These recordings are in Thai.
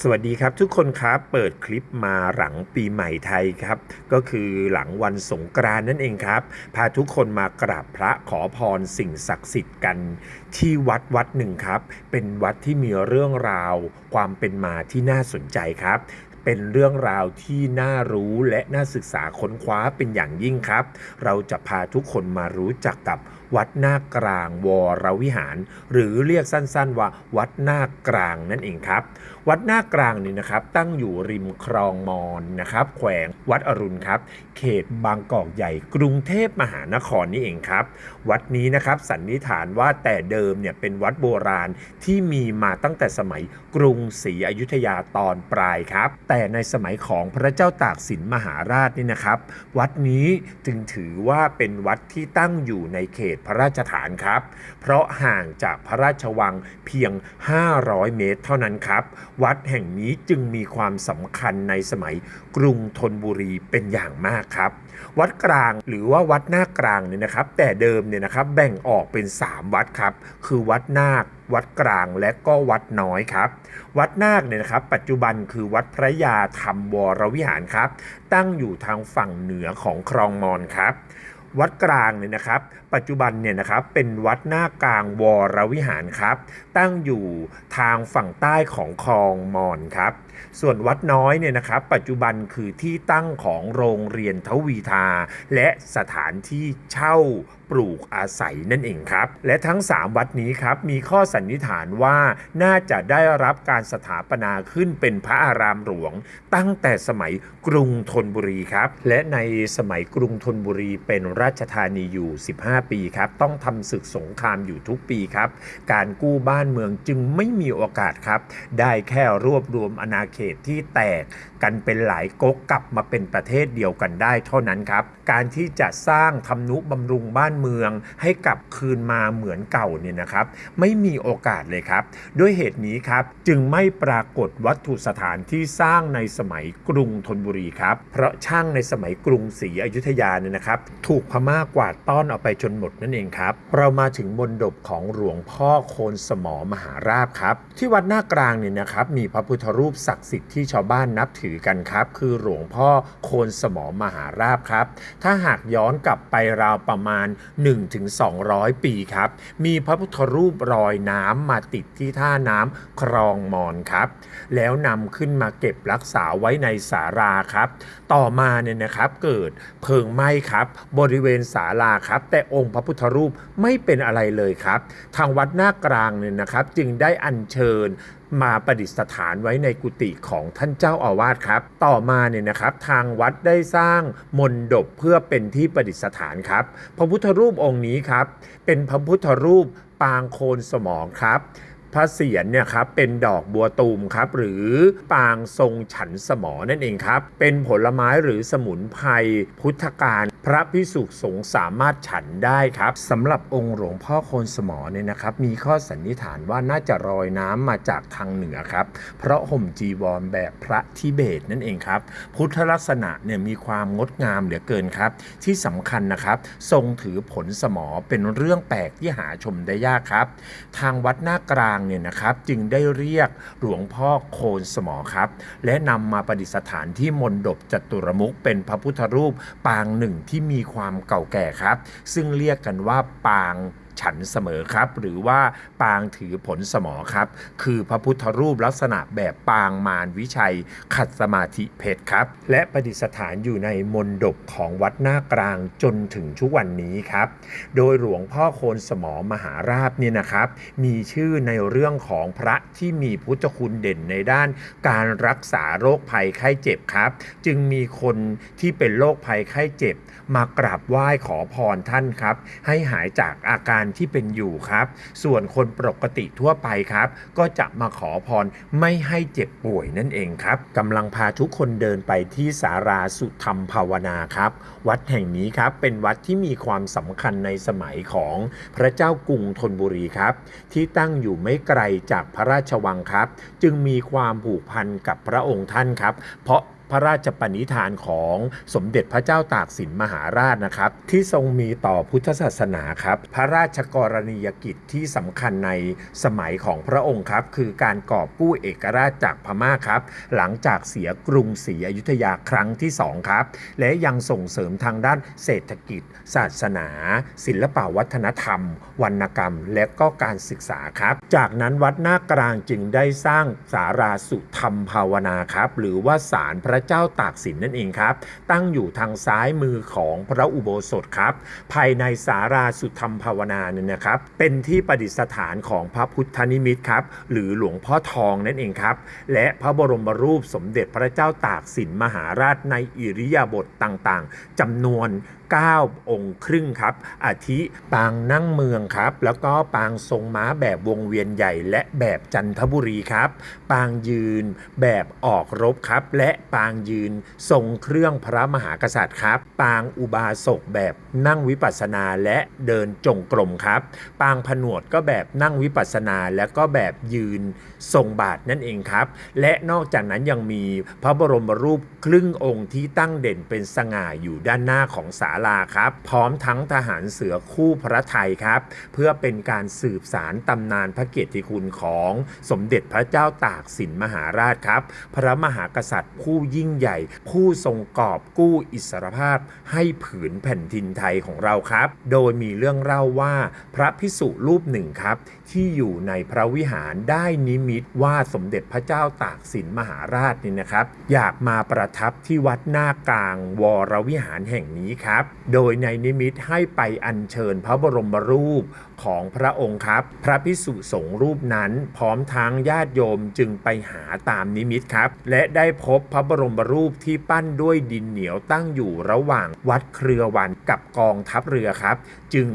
สวัสดีครับทุกคนครับเปิดคลิปมาหลังปีใหม่ไทยครับ ก็คือหลังวันสงกรานนั่นเองครับ พาทุกคนมากราบพระขอพรสิ่งศักดิ์สิทธิ์กัน ที่วัดวัดหนึ่งครับ เป็นวัดที่มีเรื่องราว ความเป็นมาที่น่าสนใจครับ เป็นเรื่องราวที่น่ารู้และน่าศึกษาค้นคว้าเป็นอย่างยิ่งครับ เราจะพาทุกคนมารู้จักกับวัดหน้ากลางวรวิหาร หรือเรียกสั้นๆว่าวัดหน้ากลางนั่นเองครับ วัดหน้ากลางนี่นะครับ ตั้งอยู่ริมคลองมอนนะครับ แขวงวัดอรุณครับ เขตบางกอกใหญ่กรุงเทพมหานครนี่เองครับ วัดนี้นะครับสันนิษฐานว่าแต่เดิมเนี่ยเป็นวัดโบราณที่มีมาตั้งแต่สมัยกรุงศรีอยุธยาตอนปลายครับแต่ในสมัยของพระเจ้าตากสินมหาราชนี่นะครับ วัดนี้จึงถือว่าเป็นวัดที่ตั้งอยู่ในเขตพระราชฐานครับ เพราะห่างจากพระราชวังเพียง 500 เมตรเท่านั้นครับ วัดแห่งนี้จึงมีความสำคัญในสมัยกรุงธนบุรีเป็นอย่างมากครับ วัดกลางหรือว่าวัดหน้ากลางเนี่ยนะครับ แต่เดิมเนี่ยนะครับแบ่งออกเป็น 3 วัดครับ คือวัดนาค วัดกลางและก็วัดน้อยครับ วัดนาคเนี่ยนะครับปัจจุบันคือวัดพระยาธรรมวรวิหารครับ ตั้งอยู่ทางฝั่งเหนือของคลองมอนครับ วัดกลางเนี่ยนะครับ ปัจจุบันเนี่ยนะครับเป็นวัดหน้ากลางวรวิหารครับ ตั้งอยู่ทางฝั่งใต้ของคลองมอนครับ ส่วนวัดน้อยเนี่ยนะครับ ปัจจุบันคือที่ตั้งของโรงเรียนทวีทา และสถานที่เช่าปลูกอาศัยนั่นเองครับ และทั้ง 3 วัดนี้ครับมีข้อสันนิษฐานว่าน่าจะได้รับการสถาปนาขึ้นเป็นพระอารามหลวง ตั้งแต่สมัยกรุงธนบุรีครับ และในสมัยกรุงธนบุรีเป็นราชธานีอยู่ 15ปีครับ ต้องทำศึกสงครามอยู่ทุกปีครับ การกู้บ้านเมืองจึงไม่มีโอกาสครับ ได้แค่รวบรวมอาณาเขตที่แตก กันเป็นหลายก๊กกลับมาเป็นประเทศเดียวกันได้เท่านั้นครับ การที่จะสร้างทำนุบำรุงบ้านเมือง ให้กลับคืนมาเหมือนเก่าเนี่ยนะครับ ไม่มีโอกาสเลยครับ ด้วยเหตุนี้ครับจึงไม่ปรากฏวัตถุสถานที่สร้างในสมัยกรุงธนบุรีครับ เพราะช่างในสมัยกรุงศรีอยุธยาเนี่ยนะครับ ถูกพม่ากวาดต้อนเอาไปจนหมดนั่นเองครับ เรามาถึงมนดบของหลวงพ่อโคนสมอมหาราชครับ ที่วัดหน้ากลางเนี่ยนะครับมีพระพุทธรูปศักดิ์สิทธิ์ที่ชาวบ้านนับถือกันครับ คือหลวงพ่อโคนสมอมหาราชครับ ถ้าหากย้อนกลับไปราวประมาณ 1-200 ปีครับ มีพระพุทธรูปรอยน้ำมาติดที่ท่าน้ำคลองมอนครับ แล้วนำขึ้นมาเก็บรักษาไว้ในศาลาครับ ต่อมาเนี่ยนะครับเกิดเพลิงไหม้ครับ บริเวณศาลาครับ แต่องค์พระพุทธรูปไม่เป็นอะไรเลยครับ ทางวัดหน้ากลางเนี่ยนะครับ จึงได้อัญเชิญ มาประดิษฐานไว้ในกุฏิของท่านเจ้าอาวาสครับ ต่อมาเนี่ยนะครับทางวัดได้สร้างมนดบเพื่อเป็นที่ประดิษฐานครับ พระพุทธรูปองค์นี้ครับ เป็นพระพุทธรูปปางโคนสมองครับ พระเศียรเนี่ยครับเป็นดอกบัวตูมครับหรือปางทรงฉันสมอนั่นเองครับ เป็นผลไม้หรือสมุนไพรพุทธการพระพิสุสงฆ์สามารถฉันได้ครับสำหรับองค์หลวงพ่อโคนสมอเนี่ยนะครับ มีข้อสันนิษฐานว่าน่าจะรอยน้ำมาจากทางเหนือครับ เพราะห่มจีวรแบบพระทิเบตนั่นเองครับ พุทธลักษณะเนี่ยมีความงดงามเหลือเกินครับ ที่สำคัญนะครับ ทรงถือผลสมอเป็นเรื่องแปลกที่หาชมได้ยากครับ ทางวัดหน้ากลางเนี่ยนะครับจึงได้เรียกหลวงพ่อโคนสมอครับ และนำมาประดิษฐานที่มณฑปจตุรมุขเป็นพระพุทธรูปปางหนึ่งที่มีความเก่าแก่ครับ ซึ่งเรียกกันว่าปาง ฉันเสมอครับ หรือว่าปางถือผลสมอครับ คือพระพุทธรูปลักษณะแบบปางมารวิชัย ขัดสมาธิเพชรครับ และประดิษฐานอยู่ในมณฑปของวัดหน้ากลางจนถึงทุกวันนี้ครับ โดยหลวงพ่อโคนสมอมหาราชเนี่ยนะครับ มีชื่อในเรื่องของพระที่มีพุทธคุณเด่นในด้านการรักษาโรคภัยไข้เจ็บครับ จึงมีคนที่เป็นโรคภัยไข้เจ็บ มากราบไหว้ขอพรท่านครับ ให้หายจากอาการที่เป็นอยู่ครับ ส่วนคนปกติทั่วไปครับ ก็จะมาขอพรไม่ให้เจ็บป่วยนั่นเองครับกำลังพาทุกคนเดินไปที่สาราสุธรรมภาวนาครับ วัดแห่งนี้ครับเป็นวัดที่มีความสำคัญในสมัยของพระเจ้ากรุงธนบุรีครับ ที่ตั้งอยู่ไม่ไกลจากพระราชวังครับ จึงมีความผูกพันกับพระองค์ท่านครับ เพราะ พระราชปณิธานของสมเด็จพระเจ้าตากสินมหาราชนะครับ ที่ทรงมีต่อพุทธศาสนาครับ พระราชกรณียกิจที่สำคัญในสมัยของพระองค์ครับ คือการกอบกู้เอกราชจากพม่าครับ หลังจากเสียกรุงศรีอยุธยาครั้งที่สองครับ และยังส่งเสริมทางด้านเศรษฐกิจ ศาสนา ศิลปวัฒนธรรม วรรณกรรม และก็การศึกษาครับ จากนั้นวัดหน้ากลางจึงได้สร้างสาราสุธรรมภาวนาครับ หรือว่าศาลพระเจ้าตากสินนั่นเองครับ ตั้งอยู่ทางซ้ายมือของพระอุโบสถครับ ภายในสาราสุธรรมภาวนาเนี่ยนะครับ เป็นที่ประดิษฐานของพระพุทธนิมิตครับ หรือหลวงพ่อทองนั่นเองครับ และพระบรมรูปสมเด็จพระเจ้าตากสินมหาราชในอิริยาบถต่างๆจำนวน 9 องค์ครึ่งครับอาทิปางนั่งเมืองครับ แล้วก็ปางทรงม้าแบบวงเวียนใหญ่ และแบบจันทบุรีครับ ปางยืนแบบออกรบครับ และปางยืนทรงเครื่องพระมหากษัตริย์ครับ ปางอุบาสกแบบนั่งวิปัสสนาและเดินจงกรมครับ ปางผนวดก็แบบนั่งวิปัสสนาแล้วก็แบบยืนทรงบาทนั่นเองครับ และนอกจากนั้นยังมีพระบรมรูปครึ่งองค์ที่ตั้งเด่นเป็นสง่าอยู่ด้านหน้าของศาลาครับ พร้อมทั้งทหารเสือคู่พระไทยครับ เพื่อเป็นการสืบสารตำนานพระเกียรติคุณของสมเด็จพระเจ้าตากสินมหาราชครับ พระมหากษัตริย์ผู้ยิ่งใหญ่ ผู้ทรงกอบกู้อิสรภาพให้ผืนแผ่นดินไทยของเราครับ โดยมีเรื่องเล่าว่าพระพิสุรูปหนึ่งครับ ที่อยู่ในพระวิหารได้นิมิตว่าสมเด็จพระเจ้าตากสินมหาราชนี่นะครับ อยากมาประทับที่วัดหน้ากลางวรวิหารแห่งนี้ครับโดยในนิมิตให้ไปอัญเชิญพระบรมรูปของพระองค์ครับ พระพิสุสงฆ์รูปนั้นพร้อมทั้งญาติโยมจึงไปหาตามนิมิตครับ และได้พบพระบรมรูปที่ปั้นด้วยดินเหนียวตั้งอยู่ระหว่างวัดเครือวันกับกองทัพเรือครับ จึง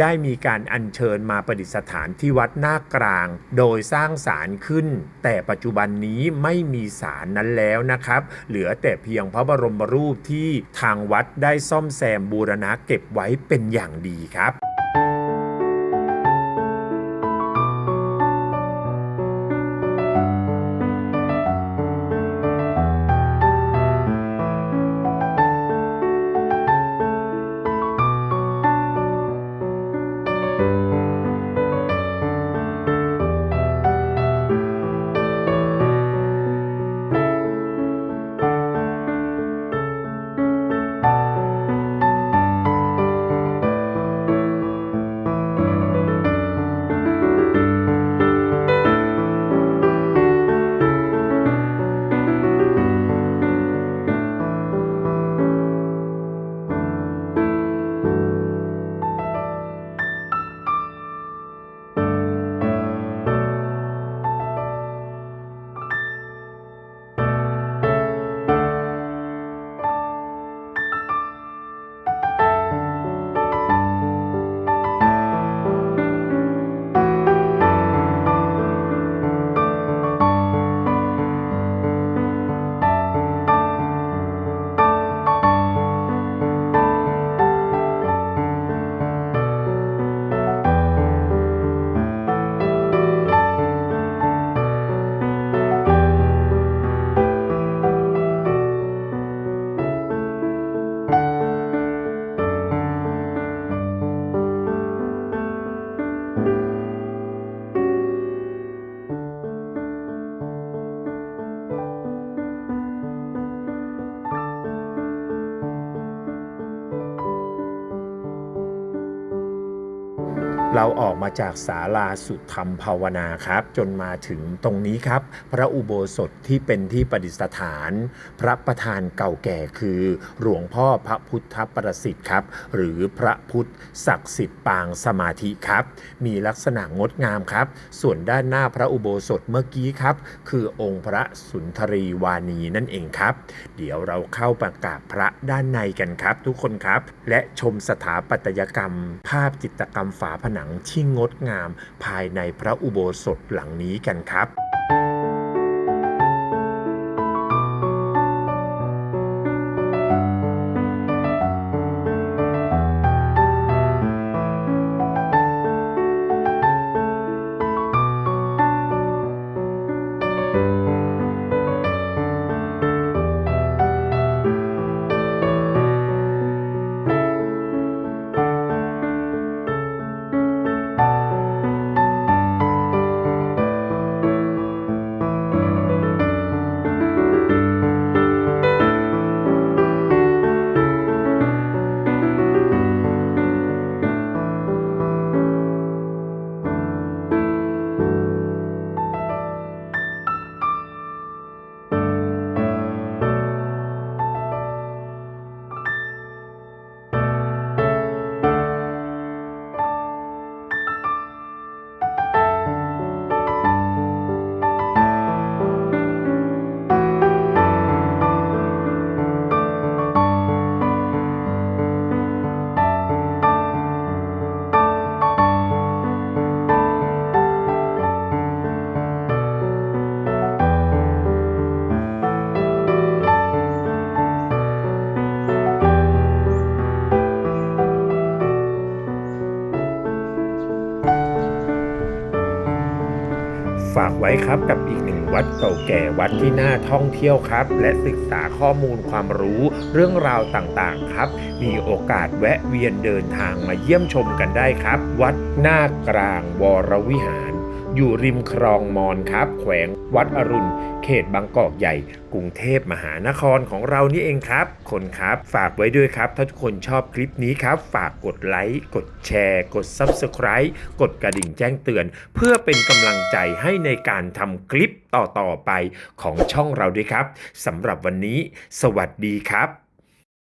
ได้มีการอัญเชิญมาประดิษฐานที่วัดหน้ากลาง โดยสร้างศาลขึ้น แต่ปัจจุบันนี้ไม่มีศาลนั้นแล้วนะครับ เหลือแต่เพียงพระบรมรูปที่ทางวัดได้ซ่อมแซมบูรณะเก็บไว้เป็นอย่างดีครับ เราออกมาจากศาลาสุธรรมภาวนาครับ จนมาถึงตรงนี้ครับ พระอุโบสถที่เป็นที่ประดิษฐาน พระประธานเก่าแก่คือ หลวงพ่อพระพุทธประสิทธิ์ครับ หรือพระพุทธศักดิ์สิทธิ์ปางสมาธิครับ มีลักษณะงดงามครับ ส่วนด้านหน้าพระอุโบสถเมื่อกี้ครับ คือองค์พระสุนทรีวานีนั่นเองครับ เดี๋ยวเราเข้าประกาบพระด้านในกันครับ ทุกคนครับ และชมสถาปัตยกรรม ภาพจิตรกรรมฝาผนังที่งดงามภายในพระอุโบสถหลังนี้กันครับ ไว้ครับกับอีกหนึ่งวัดเก่าแก่วัดที่น่าท่องเที่ยวครับ และศึกษาข้อมูลความรู้เรื่องราวต่างๆครับ มีโอกาสแวะเวียนเดินทางมาเยี่ยมชมกันได้ครับ วัดหน้ากลางวรวิหาร อยู่ริมคลองมอนครับ แขวงวัดอรุณ เขตบางกอกใหญ่ กรุงเทพมหานครของเรานี่เองครับ คนครับ ฝากไว้ด้วยครับ ถ้าทุกคนชอบคลิปนี้ครับ ฝากกดไลค์ กดแชร์ กด Subscribe กดกระดิ่งแจ้งเตือน เพื่อเป็นกำลังใจให้ในการทำคลิปต่อๆไปของช่องเราด้วยครับสำหรับวันนี้ สวัสดีครับ